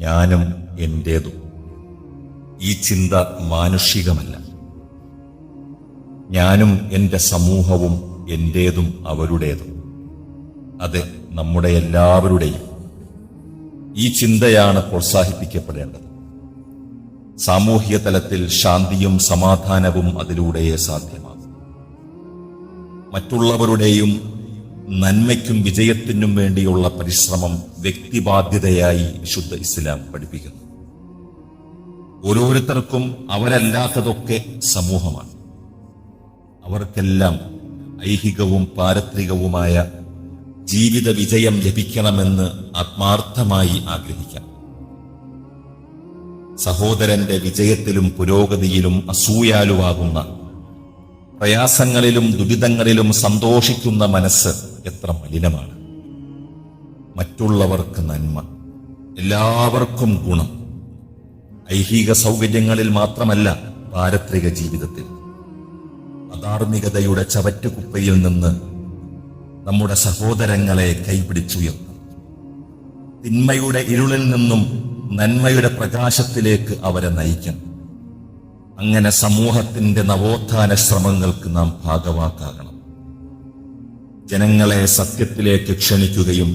ഞാനും എന്റേതും ഈ ചിന്ത മാനുഷികമല്ല. ഞാനും എന്റെ സമൂഹവും എന്റേതും അവരുടേതും. അത് നമ്മുടെ എല്ലാവരുടെയും. ഈ ചിന്തയാണ് പ്രോത്സാഹിപ്പിക്കപ്പെടേണ്ടത്. സാമൂഹിക തലത്തിൽ ശാന്തിയും സമാധാനവും അതിലൂടെയേ സാധ്യമാകും. മറ്റുള്ളവരുടെയും നന്മയ്ക്കും വിജയത്തിനും വേണ്ടിയുള്ള പരിശ്രമം വ്യക്തിബാധ്യതയായി വിശുദ്ധ ഇസ്ലാം പഠിപ്പിക്കുന്നു. ഓരോരുത്തർക്കും അവരല്ലാത്തതൊക്കെ സമൂഹമാണ്. അവർക്കെല്ലാം ഐഹികവും പാരത്രികവുമായ ജീവിത വിജയം ലഭിക്കണമെന്ന് ആത്മാർത്ഥമായി ആഗ്രഹിക്കാം. സഹോദരന്റെ വിജയത്തിലും പുരോഗതിയിലും അസൂയാലുവാകുന്ന പ്രയാസങ്ങളിലും ദുരിതങ്ങളിലും സന്തോഷിക്കുന്ന മനസ്സ് എത്ര മലിനമാണ്. മറ്റുള്ളവർക്ക് നന്മ എല്ലാവർക്കും ഗുണം. ഐഹിക സൗകര്യങ്ങളിൽ മാത്രമല്ല പാരത്രിക ജീവിതത്തിൽ. അധാർമികതയുടെ ചവറ്റുകുപ്പയിൽ നിന്ന് നമ്മുടെ സഹോദരങ്ങളെ കൈപിടിച്ചുയർത്തും. തിന്മയുടെ ഇരുളിൽ നിന്നും നന്മയുടെ പ്രകാശത്തിലേക്ക് അവരെ നയിക്കണം അങ്ങനെ സമൂഹത്തിന്റെ നവോത്ഥാന ശ്രമങ്ങൾക്ക് നാം ഭാഗവാക്കാകണം. ജനങ്ങളെ സത്യത്തിലേക്ക് ക്ഷണിക്കുകയും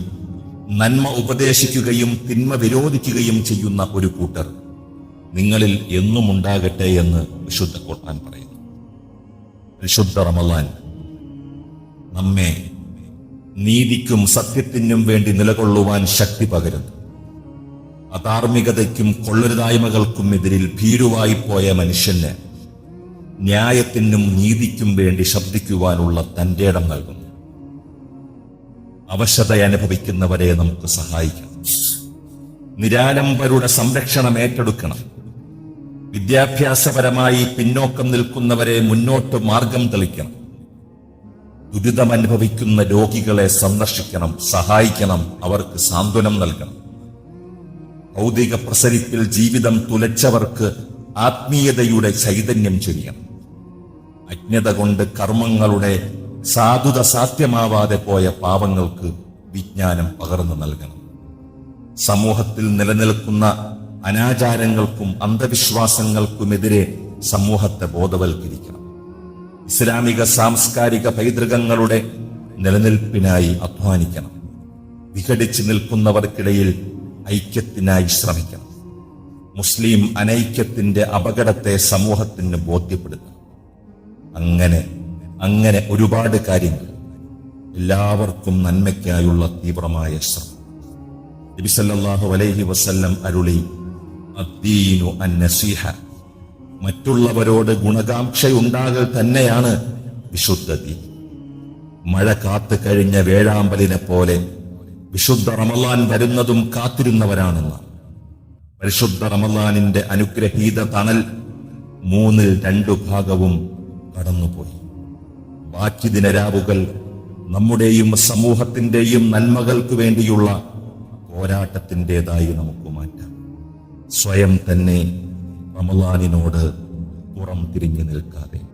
നന്മ ഉപദേശിക്കുകയും തിന്മ വിരോധിക്കുകയും ചെയ്യുന്ന ഒരു കൂട്ടർ നിങ്ങളിൽ എന്നും ഉണ്ടാകട്ടെ എന്ന് വിശുദ്ധ ഖുർആൻ പറയുന്നു. വിശുദ്ധ റമലാൻ നമ്മെ നീതിക്കും സത്യത്തിനും വേണ്ടി നിലകൊള്ളുവാൻ ശക്തി പകരുന്നു. അധാർമികതയ്ക്കും കൊള്ളരുതായ്മകൾക്കും എതിരിൽ ഭീരുവായിപ്പോയ മനുഷ്യന് ന്യായത്തിനും നീതിക്കും വേണ്ടി ശബ്ദിക്കുവാനുള്ള തന്റെ ഇടം നൽകുന്നു. അവശത അനുഭവിക്കുന്നവരെ നമുക്ക് സഹായിക്കണം. നിരാലംബരുടെ സംരക്ഷണം ഏറ്റെടുക്കണം. വിദ്യാഭ്യാസപരമായി പിന്നോക്കം നിൽക്കുന്നവരെ മുന്നോട്ട് മാർഗം തെളിക്കണം. ദുരിതമനുഭവിക്കുന്ന രോഗികളെ സന്ദർശിക്കണം സഹായിക്കണം അവർക്ക് സാന്ത്വനം നൽകണം. ഭൗതിക പ്രസരിപ്പിൽ ജീവിതം തുലച്ചവർക്ക് ആത്മീയതയുടെ ചൈതന്യം ചൊരിയണം. അജ്ഞത കൊണ്ട് കർമ്മങ്ങളുടെ സാധുത സാധ്യമാവാതെ പോയ പാവങ്ങൾക്ക് വിജ്ഞാനം പകർന്നു നൽകണം. സമൂഹത്തിൽ നിലനിൽക്കുന്ന അനാചാരങ്ങൾക്കും അന്ധവിശ്വാസങ്ങൾക്കുമെതിരെ സമൂഹത്തെ ബോധവൽക്കരിക്കണം. ഇസ്ലാമിക സാംസ്കാരിക പൈതൃകങ്ങളുടെ നിലനിൽപ്പിനായി അധ്വാനിക്കണം. വിഘടിച്ചു നിൽക്കുന്നവർക്കിടയിൽ ഐക്യത്തിനായി ശ്രമിക്കണം. മുസ്ലിം അനൈക്യത്തിന്റെ അപകടത്തെ സമൂഹത്തിന് ബോധ്യപ്പെടുത്തണം. അങ്ങനെ അങ്ങനെ ഒരുപാട് കാര്യങ്ങൾ. എല്ലാവർക്കും നന്മയ്ക്കായുള്ള തീവ്രമായ ശ്രമം. നബിസല്ലാഹു അലൈഹി വസല്ലം അരുളി അദ്ദീനു അന്നസീഹ മറ്റുള്ളവരോട് ഗുണകാംക്ഷയുണ്ടാകൽ തന്നെയാണ് വിശുദ്ധ ദീൻ. മഴ കാത്തു കഴിഞ്ഞ വേഴാമ്പലിനെ പോലെ വിശുദ്ധ റമലാൻ വരുന്നതും കാത്തിരുന്നവരാണെന്ന് പരിശുദ്ധ റമലാനിന്റെ അനുഗ്രഹീത തണൽ മൂന്നിൽ രണ്ടു ഭാഗവും കടന്നുപോയി. ബാക്കി ദിനരാവുകൾ നമ്മുടെയും സമൂഹത്തിന്റെയും നന്മകൾക്ക് വേണ്ടിയുള്ള പോരാട്ടത്തിന്റെതായി നമുക്ക് മാറ്റാം. സ്വയം തന്നെ റമലാനിനോട് പുറം തിരിഞ്ഞു നിൽക്കാതെ.